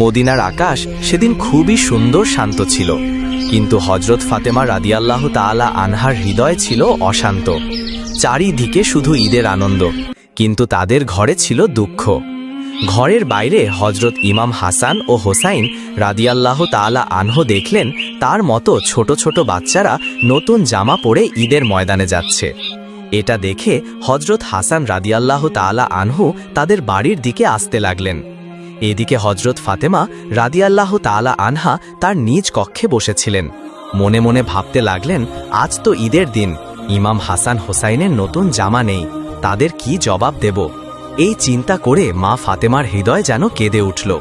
মদিনার আকাশ সেদিন খুবই সুন্দর শান্ত ছিল, কিন্তু হজরত ফাতেমা রাদিয়াল্লাহ তাআলা আনহার হৃদয় ছিল অশান্ত। চারিদিকে শুধু ঈদের আনন্দ, কিন্তু তাদের ঘরে ছিল দুঃখ। ঘরের বাইরে হজরত ইমাম হাসান ও হোসাইন রাদিয়াল্লাহ তাআলা আনহো দেখলেন তার মতো ছোট ছোট বাচ্চারা নতুন জামা পরে ঈদের ময়দানে যাচ্ছে। এটা দেখে হজরত হাসান রাদিয়াল্লাহ তাআলা আনহু তাদের বাড়ির দিকে আসতে লাগলেন। এদিকে হজরত ফাতেমা রাদিয়াল্লাহ তাআলা আনহা তার নিজ কক্ষে বসেছিলেন। মনে মনে ভাবতে লাগলেন, আজ তো ঈদের দিন, ইমাম হাসান হোসাইনের নতুন জামা নেই, তাদের কি জবাব দেব? এই চিন্তা করে মা ফাতেমার হৃদয় যেন কেঁদে উঠল।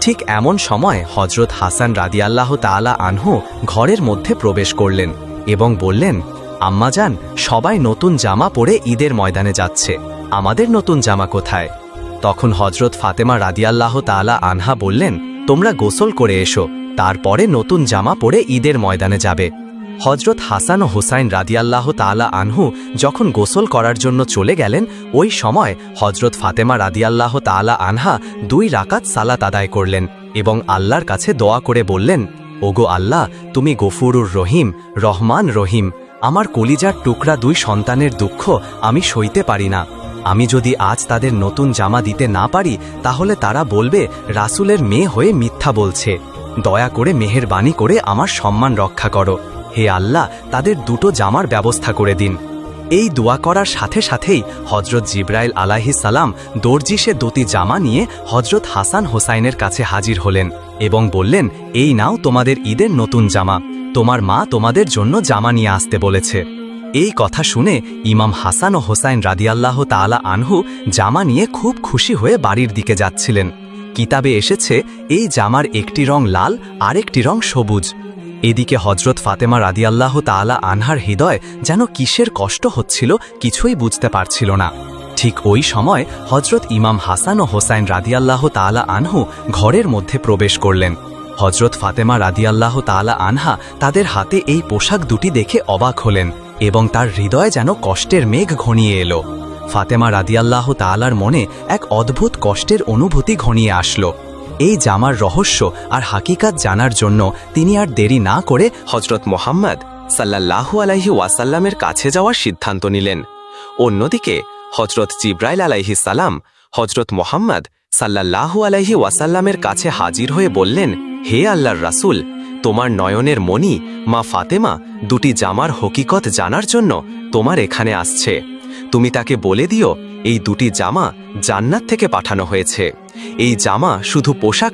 ঠিক এমন সময় হজরত হাসান রাদিয়াল্লাহ তাআলা আনহু ঘরের মধ্যে প্রবেশ করলেন এবং বললেন, আম্মাজান, সবাই নতুন জামা পরে ঈদের ময়দানে যাচ্ছে। আমাদের নতুন জামা কোথায়? তখন হজরত ফাতেমা রাদিয়াল্লাহ তাআলা আনহা বললেন, তোমরা গোসল করে এসো, তারপরে নতুন জামা পরে ঈদের ময়দানে যাবে। হজরত হাসান ও হুসাইন রাদিয়াল্লাহ তাআলা আনহু যখন গোসল করার জন্য চলে গেলেন, ওই সময় হজরত ফাতেমা রাদিয়াল্লাহ তাআলা আনহা দুই রাকাত সালাত আদায় করলেন এবং আল্লাহর কাছে দোয়া করে বললেন, ওগো আল্লাহ, তুমি গফুরুর রহিম, রহমান রহিম। আমার কলিজার টুকরা দুই সন্তানের দুঃখ আমি সইতে পারি না। আমি যদি আজ তাদের নতুন জামা দিতে না পারি, তাহলে তারা বলবে, রাসুলের মেয়ে হয়ে মিথ্যা বলছে। দয়া করে মেহেরবানি করে আমার সম্মান রক্ষা করো। হে আল্লাহ, তাদের দুটো জামার ব্যবস্থা করে দিন। এই দোয়া করার সাথে সাথেই হজরত জিব্রাইল আলাহি সালাম দর্জি সে দুটি জামা নিয়ে হজরত হাসান হোসাইনের কাছে হাজির হলেন এবং বললেন, এই নাও তোমাদের ঈদের নতুন জামা। তোমার মা তোমাদের জন্য জামা নিয়ে আসতে বলেছে। এই কথা শুনে ইমাম হাসান ও হোসাইন রাদিয়াল্লাহ তাআলা আনহু জামা নিয়ে খুব খুশি হয়ে বাড়ির দিকে যাচ্ছিলেন। কিতাবে এসেছে, এই জামার একটি রং লাল, আরেকটি রং সবুজ। এদিকে হজরত ফাতেমা রাদিয়াল্লাহ তাআলা আনহার হৃদয় যেন কিসের কষ্ট হচ্ছিল কিছুই বুঝতে পারছিল না। ঠিক ওই সময় হজরত ইমাম হাসান ও হোসাইন রাদিয়াল্লাহ তাআলা আনহু ঘরের মধ্যে প্রবেশ করলেন। হজরত ফাতেমা রাদিয়াল্লাহ তাআলা আনহা তাদের হাতে এই পোশাক দুটি দেখে অবাক হলেন। এবং তার হৃদয়ে যেন কষ্টের মেঘ ঘনিয়ে এলো। ফাতেমা রাদিয়াল্লাহ তাআলার মনে এক অদ্ভুত কষ্টের অনুভূতি ঘনিয়ে আসলো। এই জামার রহস্য আর হাকিকাত জানার জন্য তিনি আর দেরি না করে হজরত মোহাম্মদ সাল্লাল্লাহু আলাইহি ওয়াসাল্লামের কাছে যাওয়ার সিদ্ধান্ত নিলেন। অন্যদিকে হজরত জিব্রাইল আলাইহি সালাম হজরত মোহাম্মদ সাল্লাল্লাহু আলাইহি ওয়াসাল্লামের কাছে হাজির হয়ে বললেন, হে আল্লাহর রাসূল তোমার নয়নের মনি মা ফাতেমা, দুটি জামার হকিকত জানার জন্য তোমার এখানে আসছে। তুমি তাকে বলে দিও, এই দুটি জামা জান্নাত থেকে পাঠানো হয়েছে। এই জামা শুধু পোশাক